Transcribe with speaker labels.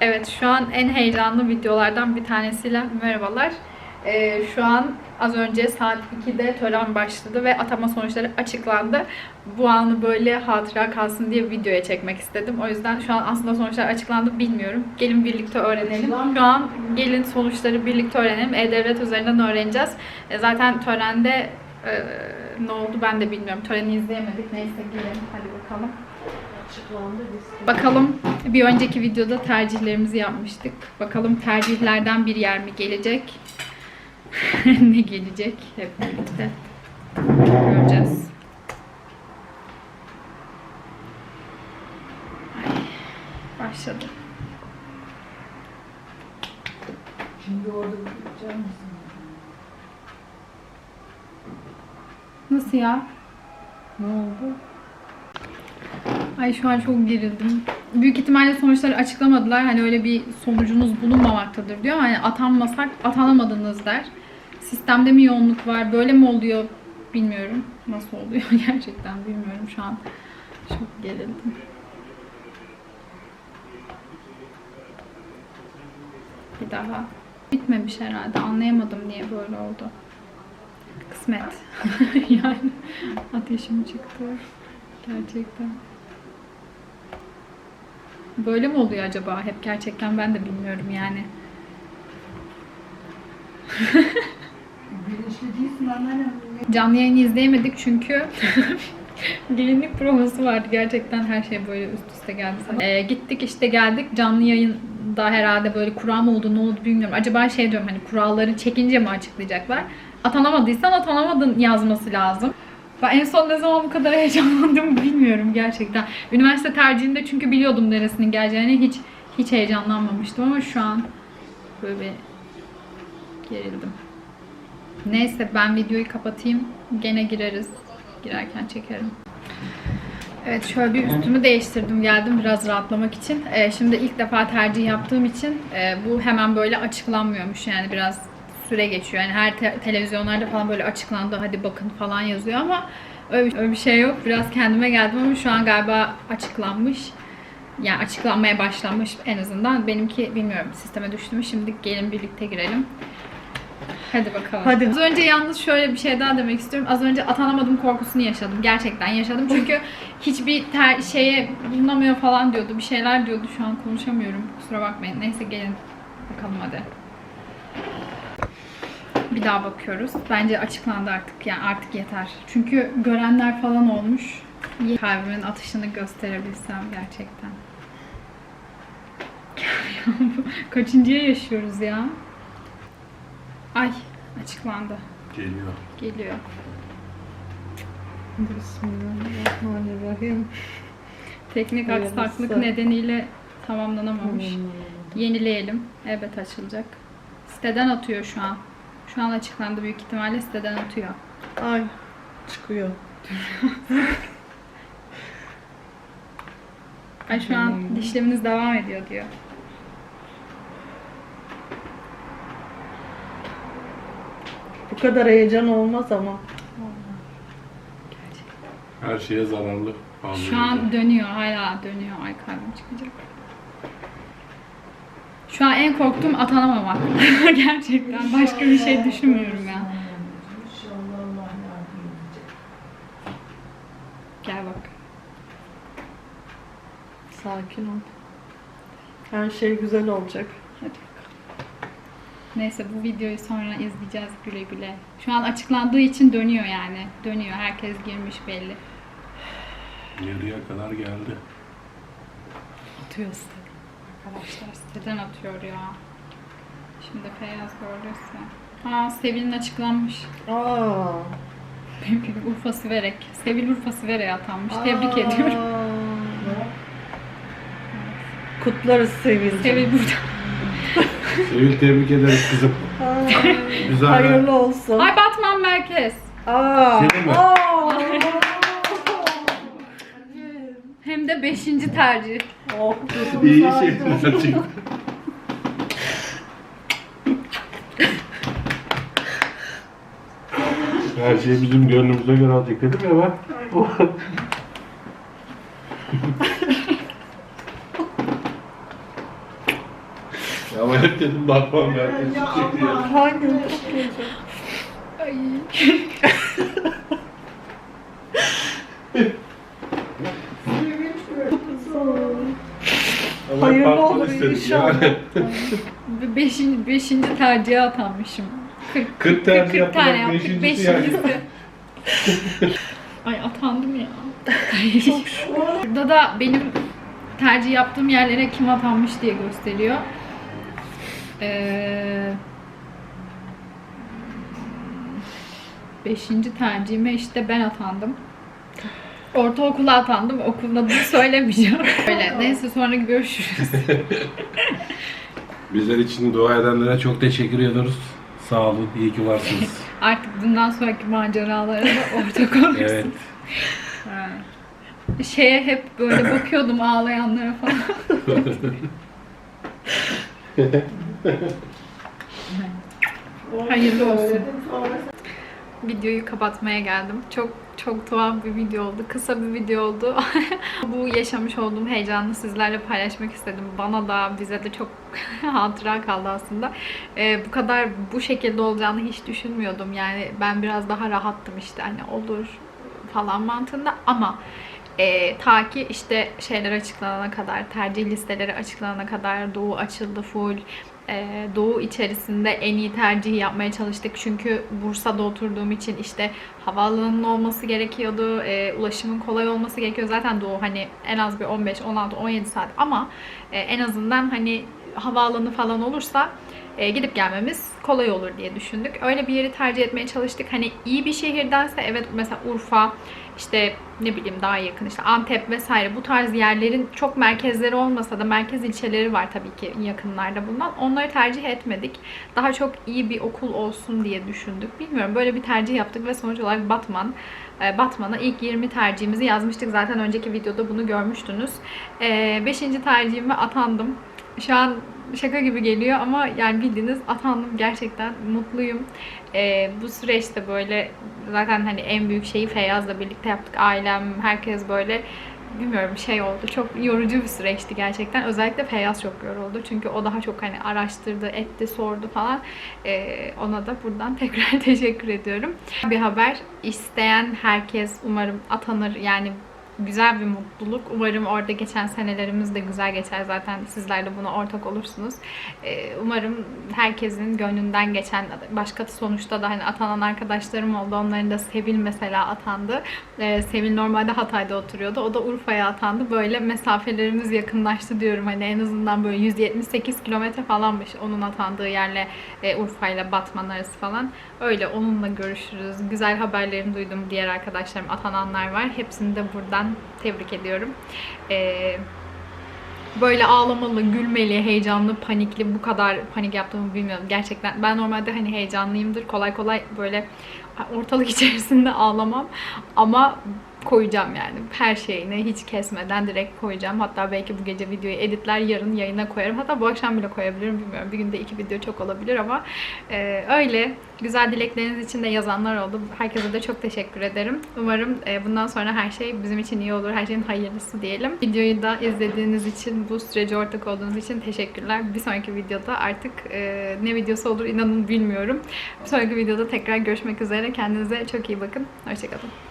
Speaker 1: Evet şu an en heyecanlı videolardan bir tanesiyle merhabalar. Ee, şu an az önce saat 2'de tören başladı ve atama sonuçları açıklandı. Bu anı böyle hatıra kalsın diye videoya çekmek istedim. O yüzden şu an aslında sonuçlar açıklandı bilmiyorum. Gelin birlikte öğrenelim. Şu an gelin sonuçları birlikte öğrenelim. E-Devlet üzerinden öğreneceğiz. E, zaten törende e, ne oldu ben de bilmiyorum. Töreni izleyemedik. Neyse gelin hadi bakalım. Bakalım bir önceki videoda tercihlerimizi yapmıştık. Bakalım tercihlerden bir yer mi gelecek? ne gelecek? Hep birlikte göreceğiz. Ay, başladı.
Speaker 2: Şimdi orada misin?
Speaker 1: Nasıl ya?
Speaker 2: Ne oldu?
Speaker 1: Ay şu an çok gerildim. Büyük ihtimalle sonuçları açıklamadılar. Hani öyle bir sonucunuz bulunmamaktadır diyor. Hani atanmasak atanamadınız der. Sistemde mi yoğunluk var? Böyle mi oluyor? Bilmiyorum. Nasıl oluyor gerçekten bilmiyorum şu an. Çok gerildim. Bir daha. Bitmemiş herhalde. Anlayamadım niye böyle oldu. Kısmet. yani ateşim çıktı. Gerçekten. Böyle mi oluyor acaba? Hep gerçekten ben de bilmiyorum yani. Canlı yayını izleyemedik çünkü gelinlik provası vardı. Gerçekten her şey böyle üst üste geldi. Ee, gittik işte geldik. Canlı yayında herhalde böyle kura mı oldu ne oldu bilmiyorum. Acaba şey diyorum hani kuralları çekince mi açıklayacaklar? Atanamadıysan atanamadın yazması lazım. Ben en son ne zaman bu kadar heyecanlandım bilmiyorum gerçekten. Üniversite tercihinde çünkü biliyordum neresinin geleceğini hiç hiç heyecanlanmamıştım ama şu an böyle bir gerildim. Neyse ben videoyu kapatayım. Gene gireriz. Girerken çekerim. Evet şöyle bir üstümü değiştirdim geldim biraz rahatlamak için. Ee, şimdi ilk defa tercih yaptığım için e, bu hemen böyle açıklanmıyormuş yani biraz süre geçiyor. Yani her te- televizyonlarda falan böyle açıklandı hadi bakın falan yazıyor ama öyle, öyle bir şey yok. Biraz kendime geldim ama şu an galiba açıklanmış. Yani açıklanmaya başlanmış en azından. Benimki bilmiyorum sisteme düştü mü. Şimdi gelin birlikte girelim. Hadi bakalım.
Speaker 2: Hadi.
Speaker 1: Az önce yalnız şöyle bir şey daha demek istiyorum. Az önce atanamadım korkusunu yaşadım. Gerçekten yaşadım. Çünkü hiçbir ter şeye bulunamıyor falan diyordu. Bir şeyler diyordu. Şu an konuşamıyorum. Kusura bakmayın. Neyse gelin bakalım hadi. Bir daha bakıyoruz. Bence açıklandı artık. Yani artık yeter. Çünkü görenler falan olmuş. Kalbimin atışını gösterebilsem gerçekten. Kaçıncıya yaşıyoruz ya? Ay açıklandı.
Speaker 3: Geliyor.
Speaker 1: Geliyor.
Speaker 2: Bismillahirrahmanirrahim.
Speaker 1: Teknik
Speaker 2: Hayırlısı.
Speaker 1: aksaklık nedeniyle tamamlanamamış.
Speaker 2: Hmm.
Speaker 1: Yenileyelim. Evet açılacak. Siteden atıyor şu an. Şu an açıklandı büyük ihtimalle siteden atıyor.
Speaker 2: Ay çıkıyor.
Speaker 1: Ay şu an
Speaker 2: Hmm.
Speaker 1: işleminiz devam ediyor diyor.
Speaker 2: Bu kadar heyecan olmaz ama.
Speaker 3: Her şeye zararlı.
Speaker 1: Şu an dönüyor. Hala dönüyor. Ay kalbim çıkacak. Şu an en korktuğum atanamamak. Gerçekten. Başka bir şey düşünmüyorum ya. Gel bak.
Speaker 2: Sakin ol. Her şey güzel olacak.
Speaker 1: Hadi bakalım. Neyse bu videoyu sonra izleyeceğiz güle güle. Şu an açıklandığı için dönüyor yani. Dönüyor. Herkes girmiş belli.
Speaker 3: Yarıya kadar geldi.
Speaker 1: Atıyor siteden. Arkadaşlar siteden atıyor ya. Şimdi Feyyaz gördüyse. Aa Sevil'in açıklanmış.
Speaker 2: Aa.
Speaker 1: Urfa Siverek. Sevil Urfa Siverek'e atanmış. Tebrik ediyorum.
Speaker 2: Kutlarız Sevil'cim.
Speaker 1: Sevil burada.
Speaker 3: Sevil tebrik ederiz kızım. Güzel.
Speaker 2: Hayırlı olsun.
Speaker 1: Ay Batman Merkez.
Speaker 2: Aa.
Speaker 3: Senin mi?
Speaker 2: Aa.
Speaker 1: Hem de 5. tercih.
Speaker 2: Oh,
Speaker 3: İyi şey. Açık. Her şey bizim gönlümüze göre alacak dedim ya ben. Evet dedim bakmam ben diye.
Speaker 2: Hangi?
Speaker 1: Ay.
Speaker 3: Ama
Speaker 2: Hayırlı
Speaker 3: bakmanı
Speaker 2: olur
Speaker 3: istedik
Speaker 2: inşallah.
Speaker 3: yani.
Speaker 1: Beşinci, beşinci tercihe atanmışım. 40,
Speaker 3: 40 tercih
Speaker 1: 40 tane
Speaker 3: yapmak
Speaker 1: yaptık.
Speaker 3: beşincisi yani.
Speaker 1: Beşincisi. Ay atandım ya. Burada da benim tercih yaptığım yerlere kim atanmış diye gösteriyor. Ee, beşinci tercihime işte ben atandım. Ortaokula atandım. Okulun adını söylemeyeceğim. Öyle. Neyse sonra görüşürüz.
Speaker 3: Bizler için dua edenlere çok teşekkür ediyoruz. Sağ olun, iyi ki varsınız.
Speaker 1: Artık bundan sonraki maceralara da ortak olursun.
Speaker 3: evet.
Speaker 1: Ha. Şeye hep böyle bakıyordum ağlayanlara falan. Hayırlı olsun. Videoyu kapatmaya geldim. Çok çok tuhaf bir video oldu. Kısa bir video oldu. Bu yaşamış olduğum heyecanı sizlerle paylaşmak istedim. Bana da bize de çok hatıra kaldı aslında. Ee, bu kadar bu şekilde olacağını hiç düşünmüyordum. Yani ben biraz daha rahattım işte hani olur falan mantığında ama e, ta ki işte şeyler açıklanana kadar, tercih listeleri açıklanana kadar Doğu açıldı full. E, Doğu içerisinde en iyi tercihi yapmaya çalıştık. Çünkü Bursa'da oturduğum için işte havaalanının olması gerekiyordu. e, ulaşımın kolay olması gerekiyor. Zaten Doğu hani en az bir 15, 16, 17 saat ama e, en azından hani havaalanı falan olursa e, gidip gelmemiz kolay olur diye düşündük. Öyle bir yeri tercih etmeye çalıştık. Hani iyi bir şehirdense evet mesela Urfa, işte ne bileyim daha yakın işte Antep vesaire bu tarz yerlerin çok merkezleri olmasa da merkez ilçeleri var tabii ki yakınlarda bulunan. Onları tercih etmedik. Daha çok iyi bir okul olsun diye düşündük. Bilmiyorum böyle bir tercih yaptık ve sonuç olarak Batman e, Batman'a ilk 20 tercihimizi yazmıştık. Zaten önceki videoda bunu görmüştünüz. 5. tercihime atandım. Şu an şaka gibi geliyor ama yani bildiğiniz atandım. Gerçekten mutluyum. Ee, bu süreçte böyle zaten hani en büyük şeyi Feyyaz'la birlikte yaptık. Ailem, herkes böyle bilmiyorum şey oldu. Çok yorucu bir süreçti gerçekten. Özellikle Feyyaz çok yoruldu. Çünkü o daha çok hani araştırdı, etti, sordu falan. Ee, ona da buradan tekrar teşekkür ediyorum. Bir haber isteyen herkes umarım atanır. Yani güzel bir mutluluk. Umarım orada geçen senelerimiz de güzel geçer. Zaten sizler de buna ortak olursunuz. Ee, umarım herkesin gönlünden geçen başka sonuçta da hani atanan arkadaşlarım oldu. Onların da Sevil mesela atandı. Ee, Sevil normalde Hatay'da oturuyordu. O da Urfa'ya atandı. Böyle mesafelerimiz yakınlaştı diyorum. Hani en azından böyle 178 kilometre falanmış onun atandığı yerle e, Urfa Batman arası falan. Öyle onunla görüşürüz. Güzel haberlerini duydum. Diğer arkadaşlarım atananlar var. Hepsini de buradan tebrik ediyorum. Ee, böyle ağlamalı, gülmeli, heyecanlı, panikli bu kadar panik yaptığımı bilmiyorum. Gerçekten ben normalde hani heyecanlıyımdır. Kolay kolay böyle ortalık içerisinde ağlamam. Ama koyacağım yani. Her şeyini hiç kesmeden direkt koyacağım. Hatta belki bu gece videoyu editler yarın yayına koyarım. Hatta bu akşam bile koyabilirim bilmiyorum. Bir günde iki video çok olabilir ama e, öyle. Güzel dilekleriniz için de yazanlar oldu. Herkese de çok teşekkür ederim. Umarım e, bundan sonra her şey bizim için iyi olur. Her şeyin hayırlısı diyelim. Videoyu da izlediğiniz için, bu sürece ortak olduğunuz için teşekkürler. Bir sonraki videoda artık e, ne videosu olur inanın bilmiyorum. Bir sonraki videoda tekrar görüşmek üzere. Kendinize çok iyi bakın. Hoşçakalın.